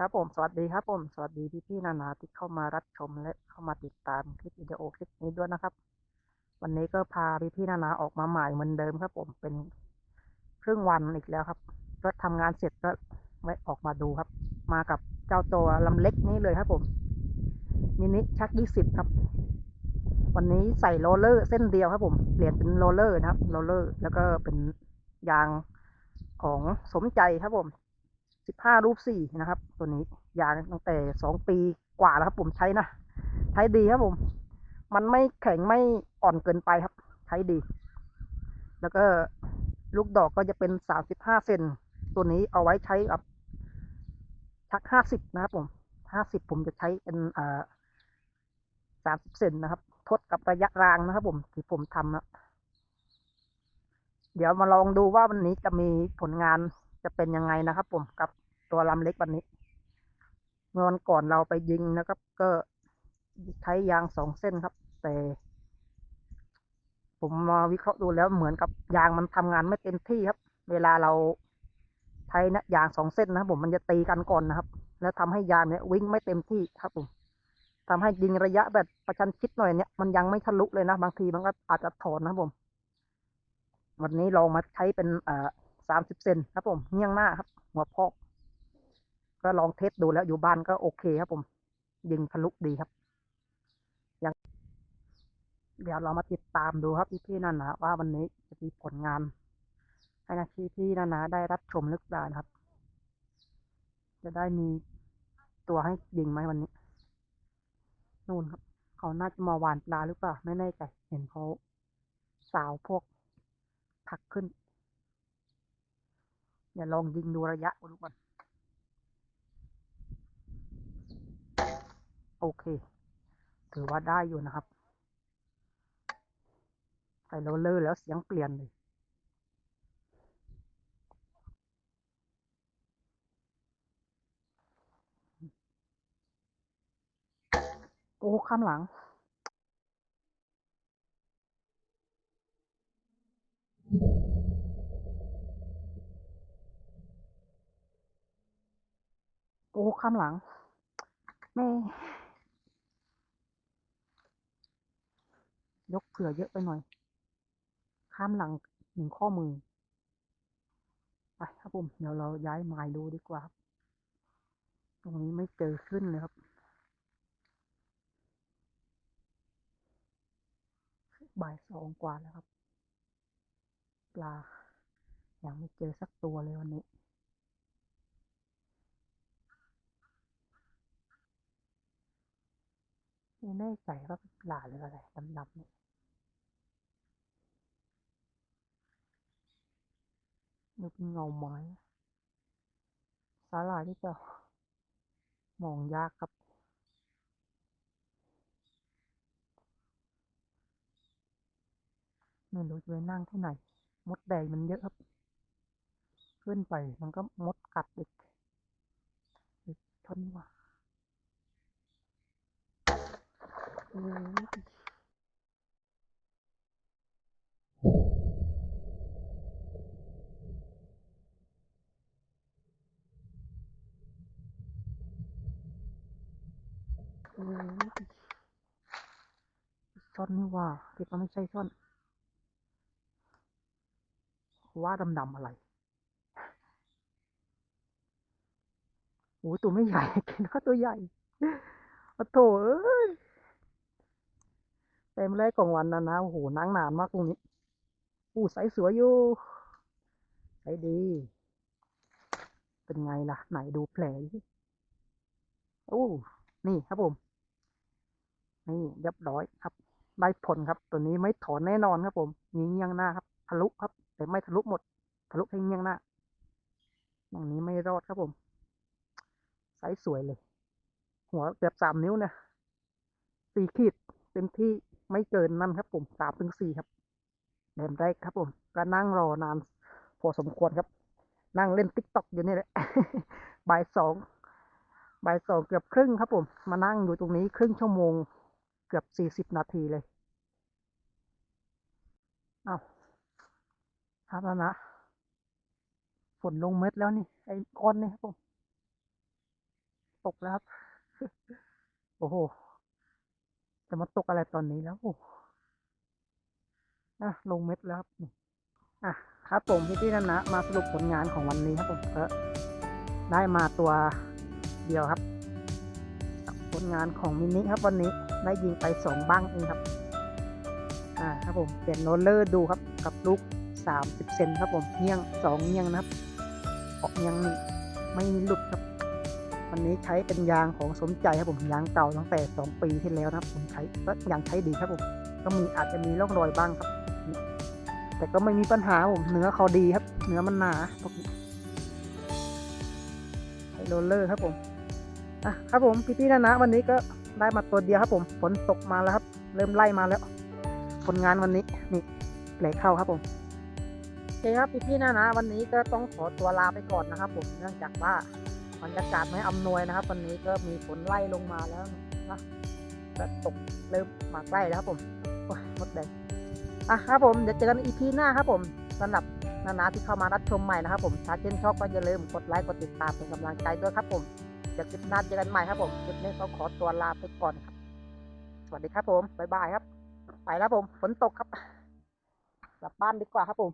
ครับผมสวัสดีครับผมสวัสดีพี่พี่ๆนานาที่เข้ามารับชมและเข้ามาติดตามคลิปวิดีโอคลิปนี้ด้วยนะครับ วันนี้ก็พาพี่พี่ๆนานาออกมาใหม่เหมือนเดิมครับ ผมเป็นครึ่งวันอีกแล้วครับก็ทำงานเสร็จก็ไว้ออกมาดูครับ มากับเจ้าตัวลำเล็กนี้เลยครับผมมินิชักยี่สิบครับ วันนี้ใส่โรลเลอร์เส้นเดียวครับ ผมเปลี่ยนเป็นโรลเลอร์นะครับโรลเลอร์ แล้วก็เป็นยางของสมใจครับผม สิบห้ารูปสี่นะครับ ตัวนี้ยางตั้งแต่สองปีกว่าแล้วครับ ผมใช้นะใช้ดีครับผม มันไม่แข็งไม่อ่อนเกินไปครับ ใช้ดี แล้วก็ลูกดอกก็จะเป็นสามสิบห้าเซนตัวนี้เอาไว้ใช้กับชักห้าสิบนะครับ ผมห้าสิบผมจะใช้เป็นอ่าสามสิบเซนนะครับ ทดกับระยะรางนะครับ ผมที่ผมทำนะเดี๋ยวมาลองดูว่าวันนี้จะมีผลงาน จะเป็นยังไงนะครับผมกับตัวลำเล็กวันนี้เมื่อวันก่อนเราไปยิงนะครับ ก็ใช้ยางสองเส้นครับ แต่ ผมมาวิเคราะห์ดูแล้วเหมือนกับยางมันทำงานไม่เต็มที่ครับ เวลาเราใช้นะยางสองเส้นนะครับผมมันจะตีกันก่อนนะครับ แล้วทำให้ยางเนี่ยวิ่งไม่เต็มที่ครับผมทำให้ยิงระยะแบบประชันชิดหน่อยเนี่ยมันยังไม่ทะลุเลยนะ บางทีมันก็อาจจะถอนนะครับผม วันนี้ลองมาใช้เป็นเอ่อ สามสิบเซนครับผมเงี่ยงหน้าครับ หัวพอก ก็ลองเทสดูแล้วอยู่บ้านก็โอเคครับผม ยิงทะลุดีครับยังเดี๋ยวเรามาติดตามดูครับพี่พี่นนาว่าวันนี้จะมีผลงานให้นะพี่พี่นานาได้รับชมหรือเปล่านะครับ จะได้มีตัวให้ยิงไหมวันนี้นู่นครับ เขาน่าจะมาหวานปลาหรือเปล่า ไม่แน่ใจเห็นเขาสาวพวกผักขึ้น เดี๋ยวลองยิงดูระยะดูก่อนโอเค ถือว่าได้อยู่นะครับใส่โรลเลอร์แล้วเสียงเปลี่ยนเลยโอ้ข้ามหลัง โอ้ข้ามหลังแม่ยกเผื่อเยอะไปหน่อย ข้ามหลังหนึ่งข้อมือ ไปครับผม เดี๋ยวเราย้ายไม้ดูดีกว่า ตรงนี้ไม่เจอขึ้นเลยครับ บ่ายสองกว่าแล้วครับ ปลา ยังไม่เจอสักตัวเลยวันนี้ ไม่แน่ใจว่าเป็นปลาหรืออะไรดำๆเนี่ยมันเป็นเงาไม้สาหร่ายที่จะมองยากครับไม่รู้จะไปนั่งที่ไหน มดแดงมันเยอะครับ ขึ้นไปมันก็มดกัดอีกอีกชนว่ะ โอ้ยโอ้ยช่อนนี่ว่าคิดว่าไม่ใช่ช่อนว่าดำๆอะไรโอ้ตัวไม่ใหญ่กินก็ตัวใหญ่โอ้โถเอ้ย เต็มเลยของวันนะนะโอ้โหนั่งนานมากตรงนี้อู้ใสสวยอยู่ใสดี เป็นไงล่ะ ไหนดูแผลโอ้นี่ครับผม นี่เรียบร้อยครับได้ผลครับ ตัวนี้ไม่ถอนแน่นอนครับผมยิงเงียงหน้าครับทะลุครับ แต่ไม่ทะลุหมด ทะลุแค่เงียงหน้าอย่างนี้ไม่รอดครับผมไซส์สวยเลย หัวเกือบสามนิ้วนะสี่ขีดเต็มที่ ไม่เกินนั่นครับผมสามถึงสี่ครับเดิมแรกครับผมก็นั่งรอนานพอสมควรครับ นั่งเล่นติ๊กต็อกอยู่นี่แหละบ่ายสองบ่ายสองเกือบครึ่งครับผม มานั่งอยู่ตรงนี้ครึ่งชั่วโมง เกือบสี่สิบนาทีเลยเอาครับแล้วนะฝนลงเม็ดแล้วนี่ ไอ้ก้อนนี่ครับผม ตกแล้วครับ โอ้โห จะมาตกอะไรตอนนี้แล้วอะลงเม็ดแล้วครับอะครับผมพี่พี่นะนะมาสรุปผลงานของวันนี้ครับผมก็ได้มาตัวเดียวครับ ผลงานของมินิครับวันนี้ได้ยิงไปสองบ้างเองครับอ่าครับผมเปลี่ยนโรลเลอร์ดูครับกับลูกสามสิบเซนครับผมเงี่ยงสองเงี่ยงนะครับออกเงี่ยงนี่ไม่มีหลุดครับ วันนี้ใช้เป็นยางของสมใจครับผมยางเก่าตั้งแต่สองปีที่แล้วนะครับผมใช้ก็ยังใช้ดีครับผมก็มีอาจจะมีร่องรอยบ้างครับ แต่ก็ไม่มีปัญหาครับผมเนื้อเขาดีครับ เนื้อมันหนาพวกนี้ใช้โรลเลอร์ครับผมอะครับผมพี่พี่นะนะวันนี้ก็ได้มาตัวเดียวครับผมฝนตกมาแล้วครับ เริ่มไล่มาแล้ว ผลงานวันนี้นี่เหลเข้าครับผมโอเคครับพี่พี่นะนะวันนี้ก็ต้องขอตัวลาไปก่อนนะครับ ผมเนื่องจากว่า บรรยากาศไม่อำนวยนะครับวันนี้ก็มีฝนไล่ลงมาแล้วนะก็ตกเริ่มมาใกล้แล้วครับผมโอ้ยหมดแดงอะครับผมเดี๋ยวเจอกันอีพีหน้าครับผมสำหรับนานาที่เข้ามารับชมใหม่นะครับผมถ้าเช่นชอบก็อย่าลืมกดไลค์กดติดตามเป็นกำลังใจด้วยครับผมเดี๋ยวคลิปหน้าเจอกันใหม่ครับผมคลิปนี้ต้องขอตัวลาไปก่อนครับ สวัสดีครับผมบ๊ายบายครับ ไปแล้วผมฝนตกครับ กลับบ้านดีกว่าครับผม